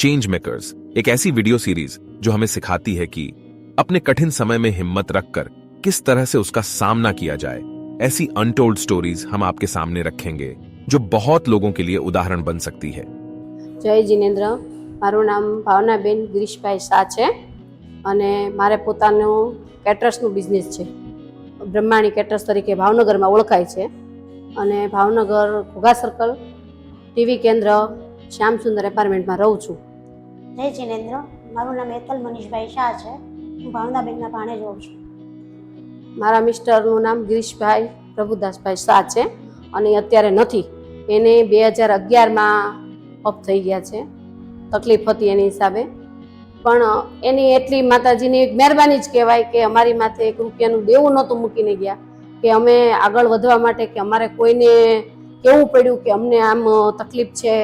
Change makers एक ऐसी video series जो हमें सिखाती है कि अपने कठिन समय में हिम्मत रखकर किस तरह से उसका सामना किया जाए ऐसी अनटोल्ड स्टोरीज हम आपके सामने रखेंगे जो बहुत लोगों के लिए उदाहरण बन सकती है જય જિનેન્દ્ર મારું નામ ભાવનાબેન ગિરીશભાઈ શાહ છે અને મારે પોતાનું કેટરસનું બિઝનેસ છે બ્રહ્માણી કેટરસ તરીકે ભાવનગરમાં ઓળખાય છે અને ભાવનગર ઘોઘા સર્કલ ટીવી કેન્દ્ર શ્યામસુંદર એપાર્ટમેન્ટમાં રહું છું જય જિનેન્દ્ર, મારું નામ એતલ મનીષભાઈ શાહ છે. હું ભાવનાબેનના ભાણે જોઉં છું. મારા મિસ્ટરનું નામ ગિરીશભાઈ પ્રભુદાસભાઈ શાહ છે અને અત્યારે નથી. એને બે હજાર અગિયારમાં ઓફ થઈ ગયા છે. તકલીફ હતી એની હિસાબે. પણ એની એટલી માતાજીની એક મહેરબાની જ કહેવાય કે અમારી માથે એક રૂપિયાનું દેવું નહોતું મૂકીને ગયા. કે અમે આગળ વધવા માટે કે અમારે કોઈને કેવું પડ્યું કે અમને આમ તકલીફ છે,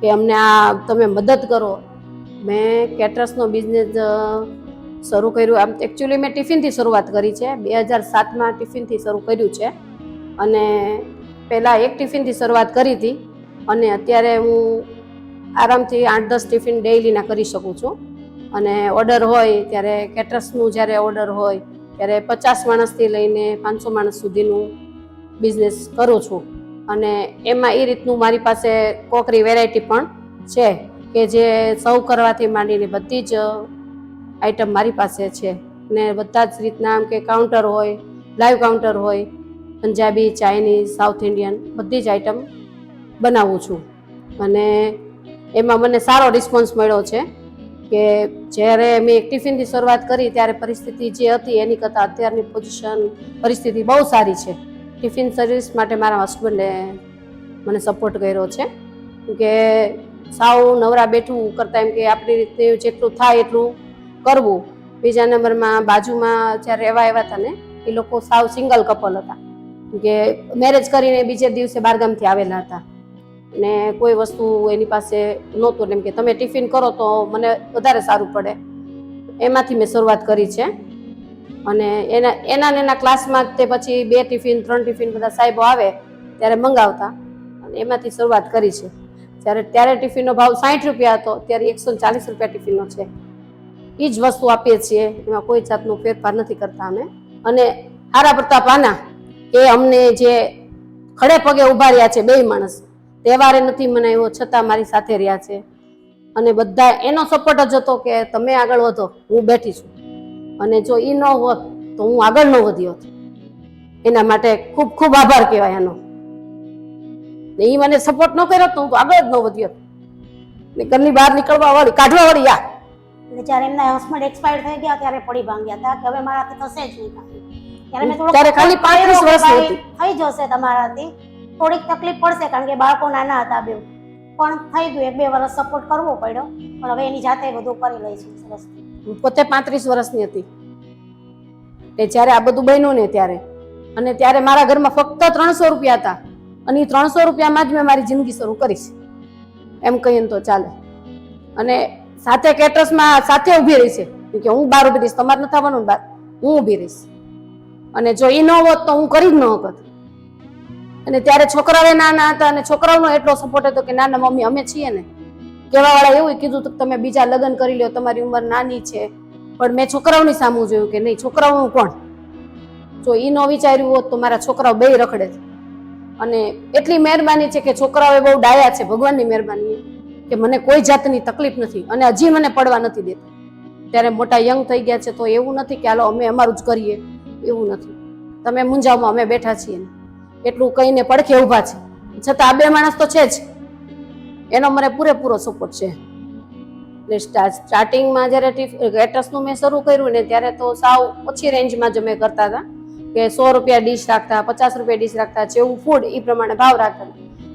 કે અમને આ તમે મદદ કરો. મેં કેટરસનો બિઝનેસ શરૂ કર્યું. આમ એકચ્યુઅલી મેં ટિફિનથી શરૂઆત કરી છે. બે હજાર સાતમાં ટિફિનથી શરૂ કર્યું છે. અને પહેલાં એક ટિફિનથી શરૂઆત કરી હતી. અને અત્યારે હું આરામથી આઠ દસ ટિફિન ડેઇલીના કરી શકું છું. અને ઓર્ડર હોય ત્યારે કેટરસનું જ્યારે ઓર્ડર હોય, ત્યારે પચાસ માણસથી લઈને પાંચસો માણસ સુધીનું બિઝનેસ કરું છું. અને એમાં એ રીતનું મારી પાસે કોકરી વેરાયટી પણ છે. કે જે સર્વ કરવાથી માંડીને બધી જ આઈટમ મારી પાસે છે. ને બધા જ રીતના આમ કે કાઉન્ટર હોય લાઈવ કાઉન્ટર હોય, પંજાબી ચાઇનીઝ સાઉથ ઇન્ડિયન બધી જ આઈટમ બનાવું છું. અને એમાં મને સારો રિસ્પોન્સ મળ્યો છે કે જ્યારે મેં એક ટિફિનથી શરૂઆત કરી ત્યારે પરિસ્થિતિ જે હતી એની કરતાં અત્યારની પોઝિશન પરિસ્થિતિ બહુ સારી છે. ટિફિન સર્વિસ માટે મારા હસબન્ડે મને સપોર્ટ કર્યો છે કે સાવ નવરા બેઠું કરતાં એમ કે આપણી રીતે જેટલું થાય એટલું કરવું. બીજા નંબરમાં બાજુમાં જ્યારે રહેવા આવ્યા હતા ને, એ લોકો સાવ સિંગલ કપલ હતા. કે મેરેજ કરીને બીજે દિવસે બારગામથી આવેલા હતા. ને કોઈ વસ્તુ એની પાસે નહોતું એમ કે તમે ટિફિન કરો તો મને વધારે સારું પડે. એમાંથી મેં શરૂઆત કરી છે. અને એના એના ને એના ક્લાસમાં તે પછી બે ટિફિન, ત્રણ ટિફિન બધા સાહેબો આવે ત્યારે મંગાવતા. અને એમાંથી શરૂઆત કરી છે. જ્યારે ત્યારે ટિફિનનો ભાવ સાઠ રૂપિયા હતો, ત્યારે એકસો ચાલીસ રૂપિયા ટિફિનનો છે. એ જ વસ્તુ આપીએ છીએ, એમાં કોઈ જાતનો ફેરફાર નથી કરતા અમે. અને હારા પ્રતાપ આના, એ અમને જે ખડે પગે ઊભા રહ્યા છે બે માણસ, તહેવારે નથી મનાવ્યો છતાં મારી સાથે રહ્યા છે. અને બધા એનો સપોર્ટ જ હતો કે તમે આગળ વધો, હું બેઠી છું. અને જો એ ન હોત, તો હું આગળ ન વધી હોત. એના માટે ખૂબ ખૂબ આભાર કહેવાય એનો ને એ મને સપોર્ટ ન કર્યો તો હું તો આગળ જ ન વધ્યો ને ઘરની બહાર નીકળવા વાળી કાઢવા વાળી યા એટલે જ્યારે એમના હસબન્ડ એક્સપાયર થઈ ગયા ત્યારે પડી ભાંગ્યા હતા કે હવે મારાથી થશે જ નહીં ત્યારે મેં ત્યારે ખાલી પાંત્રીસ ભાઈ, થઈ જશે તમારાથી થોડીક તકલીફ પડશે કારણ કે બાળકો નાના હતા બે. પણ થઈ ગયું એક બે વર્ષ સપોર્ટ કરવો પડ્યો. પણ હવે એની જાતે બધું કરી લઈશું સરસ. હું પોતે પાંત્રીસ વર્ષની હતી. એ જ્યારે આ બધું બન્યું ને ત્યારે. અને ત્યારે મારા ઘરમાં ફક્ત ત્રણસો રૂપિયા હતા. અને એ ત્રણસો રૂપિયામાં જ મેં મારી જિંદગી શરૂ કરી છે એમ કહીએ તો ચાલે. અને સાથે કેટરસમાં સાથે ઊભી રહી છે. કે હું બહાર ઊભી રહીશ, તમારે ને બહાર હું ઊભી રહીશ. અને જો એ ન હોત તો હું કરી જ ન શકત અને ત્યારે છોકરાઓ નાના હતા અને છોકરાઓનો એટલો સપોર્ટ હતો કે નાના મમ્મી, અમે છીએ ને. કહેવાવાળા એવું કીધું તો તમે બીજા લગ્ન કરી લ્યો, તમારી ઉંમર નાની છે. પણ મેં છોકરાઓની સામું જોયું કે નહીં, છોકરાઓનું કોણ? જો એ ન વિચાર્યું હોત તો મારા છોકરાઓ બે રખડે. છે અને એટલી મહેરબાની છે કે છોકરાઓ બહુ ડાયા છે, ભગવાનની મહેરબાની કે મને કોઈ જાતની તકલીફ નથી અને હજી મને પડવા નથી દેતા. ત્યારે મોટા યંગ થઈ ગયા છે તો એવું નથી કે હાલો અમે અમારું જ કરીએ, એવું નથી. તમે મુંજાવમાં અમે બેઠા છીએ. એટલું કહીને પડખે ઊભા છે. છતાં આ બે માણસ તો છે જ. એનો મને પૂરેપૂરો સપોર્ટ છે. એટલે સ્ટાર્ટિંગમાં જ્યારે ગેટસનું મેં શરૂ કર્યું ને ત્યારે તો સાવ ઓછી રેન્જમાં જ અમે કરતા હતા. કે સો રૂપિયા ડીશ રાખતા, પચાસ રૂપિયા ડીશ રાખતા, જેવું ફૂડ એ પ્રમાણે ભાવ રાખતા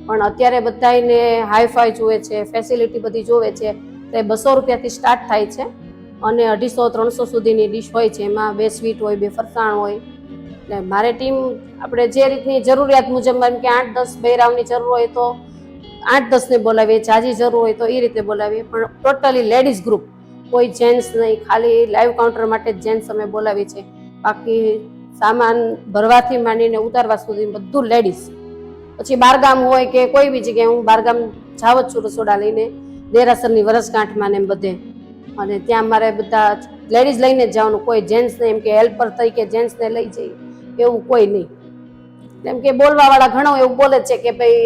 પણ અત્યારે બધાને હાઈફાઈ જોવે છે ફેસિલિટી બધી જોવે છે, તે બસો રૂપિયાથી સ્ટાર્ટ થાય છે. અને અઢીસો, ત્રણસો સુધીની ડીશ હોય છે, એમાં બે સ્વીટ હોય, બે ફરસાણ હોય. એટલે મારે ટીમ આપણે જે રીતની જરૂરિયાત મુજબ, એમ કે આઠ, દસ બૈરાવની જરૂર હોય તો આઠ, દસને બોલાવીએ, જાજી જરૂર હોય તો એ રીતે બોલાવીએ. પણ ટોટલી લેડીઝ ગ્રુપ કોઈ જેન્ટ્સ નહીં, ખાલી લાઈવ કાઉન્ટર માટે જ જેન્ટ્સ અમે બોલાવીએ છીએ. બાકી સામાન ભરવાથી માંડીને ઉતારવા સુધી બધું લેડીઝ પછી બારગામ હોય કે કોઈ બી જગ્યાએ, હું બારગામ જાવ જ છું રસોડા લઈને, દેરાસરની વરસગાંઠમાં ને એમ બધે. અને ત્યાં મારે બધા લેડીઝ લઈને જ જવાનું, કોઈ જેન્ટ્સને એમ કે હેલ્પર તરીકે જેન્ટ્સને લઈ જઈએ, એવું કોઈ નહીં. એમ કે બોલવાવાળા ઘણો એવું બોલે છે કે ભાઈ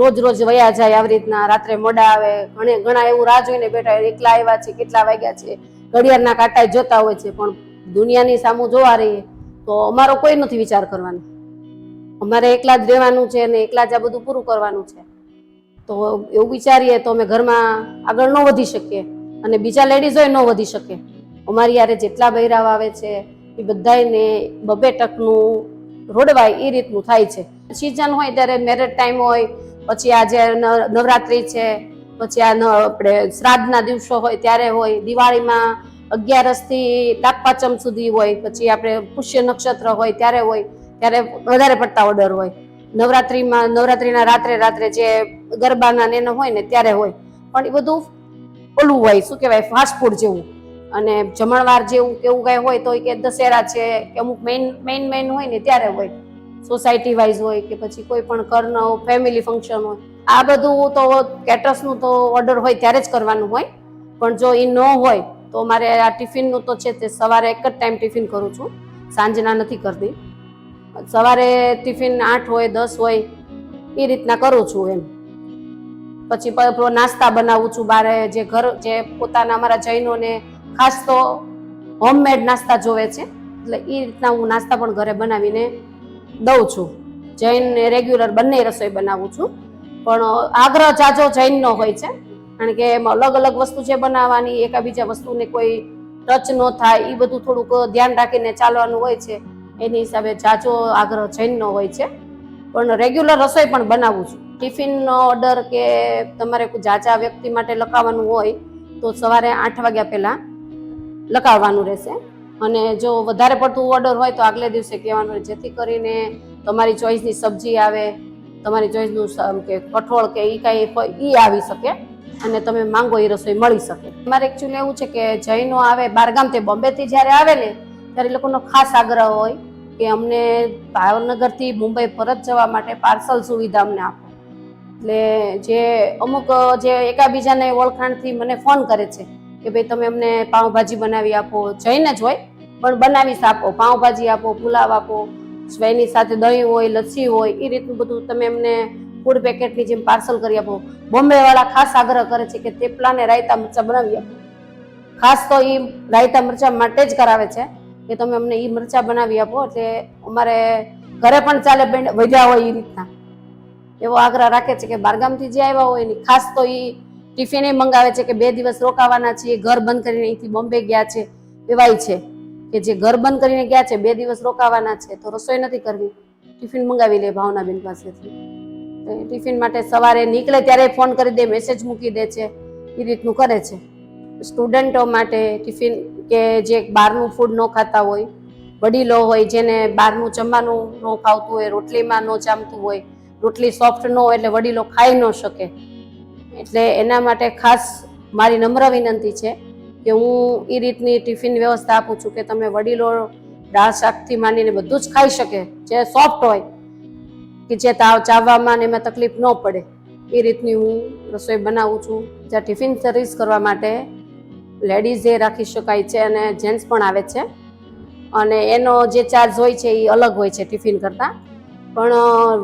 રોજ રોજ વયા જાય, આવી રીતના રાત્રે મોડા આવે. ઘણે, ઘણા એવું રાહ જોઈને બેઠા એકલા આવ્યા છે, કેટલા વાગ્યા છે? ઘડિયાળના કાંટા જોતા હોય છે, પણ દુનિયાની સામું જોવા રહીએ. તો અમારો કોઈ નથી વિચાર કરવાનો. અમારે એકલા જ રહેવાનું છે અને એકલા જ આ બધું પૂરું કરવાનું છે. તો એવું વિચારીએ તો અમે ઘરમાં આગળ ન વધી શકીએ અને બીજા લેડીઝોય ન વધી શકે અમારી યારે જેટલા બૈરાવ આવે છે, એ બધાયને બબે ટકનું રોડવાય એ રીતનું થાય છે. સિઝન હોય ત્યારે મેરેજ ટાઈમ હોય, પછી આજે ન- નવરાત્રિ છે, પછી આ ન- આપણે શ્રાદ્ધના દિવસો હોય ત્યારે હોય, દિવાળીમાં અગિયારસથી નાગપાચમ સુધી હોય, પછી આપણે પુષ્ય નક્ષત્ર હોય, ત્યારે હોય, ત્યારે વધારે પડતા ઓર્ડર હોય. નવરાત્રિમાં, નવરાત્રિના રાત્રે રાત્રે જે ગરબાના ને હોય ને ત્યારે હોય. પણ એ બધું ઓલું હોય, શું કહેવાય ફાસ્ટ ફૂડ જેવું. અને જમણવાર જેવું કેવું કઈ હોય તો કે દશેરા છે કે અમુક મેઇન મેઇન મેઇન હોય ને ત્યારે હોય. સોસાયટી વાઇઝ હોય કે પછી કોઈ પણ કર્ણ ફેમિલી ફંક્શન હોય. આ બધું તો કેટર્સનું તો ઓર્ડર હોય ત્યારે જ કરવાનું હોય. પણ જો એ ન હોય તો મારે આ ટિફિનનું તો છે તે સવારે એક જ ટાઈમ ટિફિન કરું છું. સાંજના નથી કરતી. સવારે ટિફિન આઠ હોય, દસ હોય એ રીતના કરું છું એમ. પછી નાસ્તા બનાવું છું બારે, જે ઘર, જે પોતાના અમારા જૈનોને ખાસ તો હોમમેડ નાસ્તા જોવે છે. એટલે એ રીતના હું નાસ્તા પણ ઘરે બનાવીને દઉં છું. જૈન રેગ્યુલર બંને રસોઈ બનાવું છું. પણ આગ્રહ જાજો જૈનનો હોય છે. કારણ કે એમાં અલગ અલગ વસ્તુ છે બનાવવાની, એકાબીજા વસ્તુને કોઈ ટચ ન થાય એ બધું થોડુંક ધ્યાન રાખીને ચાલવાનું હોય છે. એની હિસાબે જાજો આગ્રહ જૈનનો હોય છે. પણ રેગ્યુલર રસોઈ પણ બનાવું છું. ટિફિનનો ઓર્ડર કે તમારે જાજા વ્યક્તિ માટે લખાવવાનું હોય, તો સવારે આઠ વાગ્યા પહેલાં લખાવવાનું રહેશે. અને જો વધારે પડતું ઓર્ડર હોય, તો આગલે દિવસે કહેવાનું જેથી કરીને તમારી ચોઈસની સબ્જી આવે, તમારી ચોઈસનું કે કઠોળ કે એ કાંઈ એ આવી શકે. અને તમે માંગો એ રસોઈ મળી શકે. મારે એકચ્યુઅલી એવું છે કે જૈનો આવે બારગામ તે બોમ્બેથી જ્યારે આવે ને, ત્યારે એ લોકોનો ખાસ આગ્રહ હોય કે અમને ભાવનગરથી મુંબઈ પરત જવા માટે પાર્સલ સુવિધા અમને આપો. એટલે જે અમુક, જે એકાબીજાને ઓળખાણથી મને ફોન કરે છે કે ભાઈ તમે અમને પાઉંભાજી બનાવી આપો જઈને જ હોય, પણ બનાવીશ આપો, પાઉંભાજી આપો, પુલાવ આપો સ્વૈની સાથે દહીં હોય, લસ્સી હોય, એ રીતનું બધું તમે એમને ફૂડ પેકેટની જેમ પાર્સલ કરી આપો. બોમ્બે વાળા ખાસ આગ્રહ કરે છે કે થેપલાને રાયતા મરચા બનાવી આપો. ખાસ તો એ રાયતા મરચા માટે જ કરાવે છે કે તમે અમને એ મરચા બનાવી આપો. એટલે અમારે ઘરે પણ ચાલે બેન, વધ્યા હોય એ રીતના. એવો આગ્રહ રાખે છે કે બારગામથી જે આવ્યા હોય ને ખાસ તો એ ટિફિને મંગાવે છે કે બે દિવસ રોકાવાના છીએ, ઘર બંધ કરીને અહીંથી બોમ્બે ગયા છે. એવાય છે કે જે ઘર બંધ કરીને ગયા છે, બે દિવસ રોકાવાના છે, તો રસોઈ નથી કરવી. ટિફિન મંગાવી લે ભાવનાબેન પાસેથી. તો એ ટિફિન માટે સવારે નીકળે ત્યારે ફોન કરી દે મેસેજ મૂકી દે છે. એ રીતનું કરે છે. સ્ટુડન્ટો માટે ટિફિન કે જે બહારનું ફૂડ ન ખાતા હોય, વડીલો હોય, જેને બહારનું જમવાનું ન ખાવતું હોય, રોટલીમાં ન જામતું હોય, રોટલી સોફ્ટ ન હોય એટલે વડીલો ખાઈ ન શકે. એટલે એના માટે ખાસ મારી નમ્ર વિનંતી છે કે હું એ રીતની ટિફિન વ્યવસ્થા આપું છું કે તમે વડીલો દાળ શાકથી માંડીને બધું જ ખાઈ શકે, જે સોફ્ટ હોય. કે જે તાવ ચાવવામાં ને એમાં તકલીફ ન પડે, એ રીતની હું રસોઈ બનાવું છું. જ્યાં ટિફિન સર્વિસ કરવા માટે લેડીઝે રાખી શકાય છે અને જેન્ટ્સ પણ આવે છે. અને એનો જે ચાર્જ હોય છે એ અલગ હોય છે ટિફિન કરતાં. પણ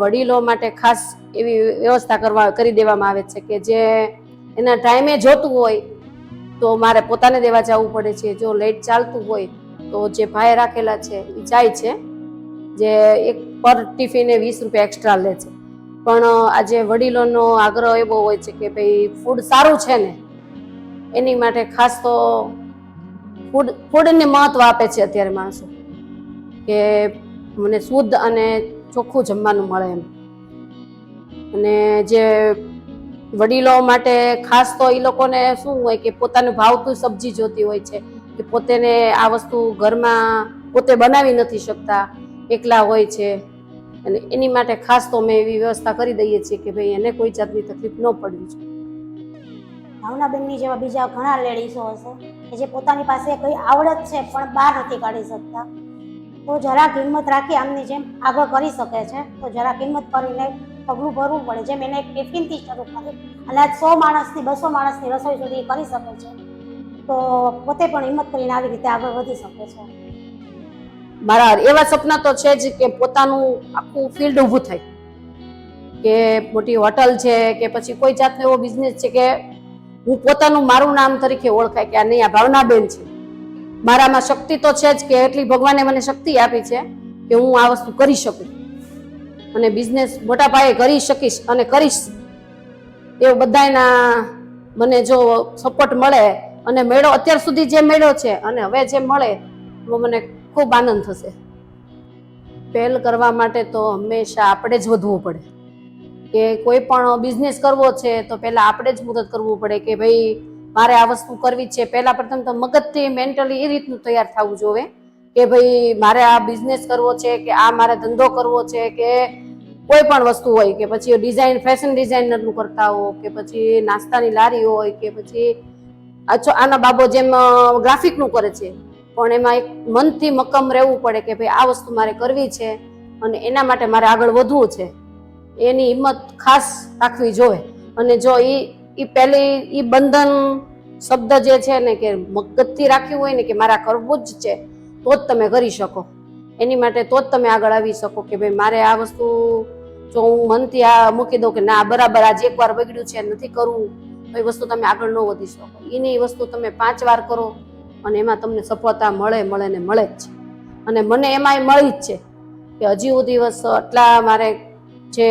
વડીલો માટે ખાસ એવી વ્યવસ્થા કરવા, કરી દેવામાં આવે છે કે જે એના ટાઈમે જોતું હોય, તો મારે પોતાને દેવા જવું પડે છે. જો લેટ ચાલતું હોય, તો જે ભાઈ રાખેલા છે એ જાય છે. જે એક પર ટિફિને વીસ રૂપિયા એક્સ્ટ્રા લે છે. પણ આજે વડીલોનો આગ્રહ એવો હોય છે કે ભાઈ ફૂડ સારું છે ને, એની માટે ખાસ તો ફૂડ ફૂડને મહત્વ આપે છે અત્યારે માણસો. કે મને શુદ્ધ અને ચોખ્ખું જમવાનું મળે એમ. અને જે વડીલો માટે ખાસ તો એ લોકોને શું હોય કે પોતાનું ભાવતું સબ્જી જોતી હોય છે, કે પોતેને આ વસ્તુ ઘરમાં પોતે બનાવી નથી શકતા. એકલા હોય છે. અને એની માટે ખાસ તો અમે એવી વ્યવસ્થા કરી દઈએ છીએ કે ભાઈ એને કોઈ જાતની તકલીફ ન પડવી જોઈએ. ભાવનાબેનની જેવા બીજા ઘણા લેડીઝો હશે કે જે પોતાની પાસે કઈ આવડત છે, પણ બહાર નથી કાઢી શકતા. તો જરા કિંમત રાખી આમની જેમ આગળ કરી શકે છે. તો જરા કિંમત કરીને પગલું ભરવું પડે. જેમ એને ટિફિનથી શરૂ કરી અને આજ સો માણસની બસો માણસની રસોઈ સુધી કરી શકે છે. તો પોતે પણ હિંમત કરીને આવી રીતે આગળ વધી શકે છે. મારા એવા સપના તો છે જ કે પોતાનું આખું ફિલ્ડ ઊભું થાય. કે મોટી હોટલ છે, કે પછી કોઈ જાતનો એવો બિઝનેસ છે કે હું પોતાનું મારું નામ તરીકે ઓળખાય કે આ નહીં, આ ભાવનાબેન છે. મારામાં શક્તિ તો છે જ કે એટલી ભગવાને મને શક્તિ આપી છે કે હું આ વસ્તુ કરી શકું. અને બિઝનેસ મોટા પાયે કરી શકીશ અને કરીશ. એ બધાના મને જો સપોર્ટ મળે અને મેળો અત્યાર સુધી જે મેળો છે અને હવે જે મળે મને ખૂબ આનંદ થશે. પહેલ કરવા માટે તો હંમેશા આપણે જ વધવું પડે. કે કોઈ પણ બિઝનેસ કરવો છે તો પહેલાં આપણે જ મદદ કરવું પડે કે ભાઈ મારે આ વસ્તુ કરવી છે. પહેલાં પ્રથમ તો મગજથી મેન્ટલી એ રીતનું તૈયાર થવું જોવે. કે ભાઈ મારે આ બિઝનેસ કરવો છે કે આ મારે ધંધો કરવો છે કે કોઈ પણ વસ્તુ હોય કે પછી ડિઝાઇન ફેશન ડિઝાઇનરનું કરતા હો કે પછી નાસ્તાની લારી હોય કે પછી આના બાબો જેમ ગ્રાફિકનું કરે છે. પણ એમાં એક મનથી મક્કમ રહેવું પડે કે ભાઈ આ વસ્તુ મારે કરવી છે અને એના માટે મારે આગળ વધવું છે. એની હિંમત ખાસ રાખવી જોઈએ. અને જો એ એ પહેલી એ બંધન શબ્દ જે છે ને કે મગજથી રાખ્યું હોય ને કે મારે કરવું જ છે, તો જ તમે કરી શકો. એની માટે તો જ તમે આગળ આવી શકો કે ભાઈ મારે આ વસ્તુ, જો હું મનથી આ મૂકી દઉં કે ના બરાબર આજે એકવાર બગડ્યું છે, નથી કરવું એ વસ્તુ તમે આગળ ન વધી શકો. એની વસ્તુ તમે પાંચ વાર કરો અને એમાં તમને સફળતા મળે મળે ને મળે જ છે. અને મને એમાંય મળી જ છે કે હજી હું દિવસ આટલા મારે જે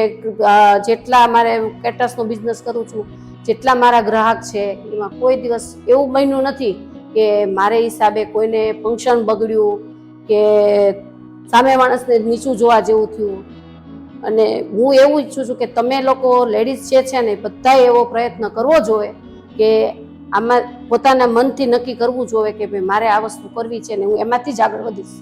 જેટલા મારે કેટર્સનો બિઝનેસ કરું છું, જેટલા મારા ગ્રાહક છે, એમાં કોઈ દિવસ એવું બન્યું નથી કે મારે હિસાબે કોઈને ફંક્શન બગડ્યું કે સામે માણસને નીચું જોવા જેવું થયું. અને હું એવું ઈચ્છું છું કે તમે લોકો લેડીઝ જે છે ને, બધાએ એવો પ્રયત્ન કરવો જોઈએ કે આમાં પોતાના મનથી નક્કી કરવું જોઈએ કે ભાઈ મારે આ વસ્તુ કરવી છે ને હું એમાંથી જ આગળ વધીશ.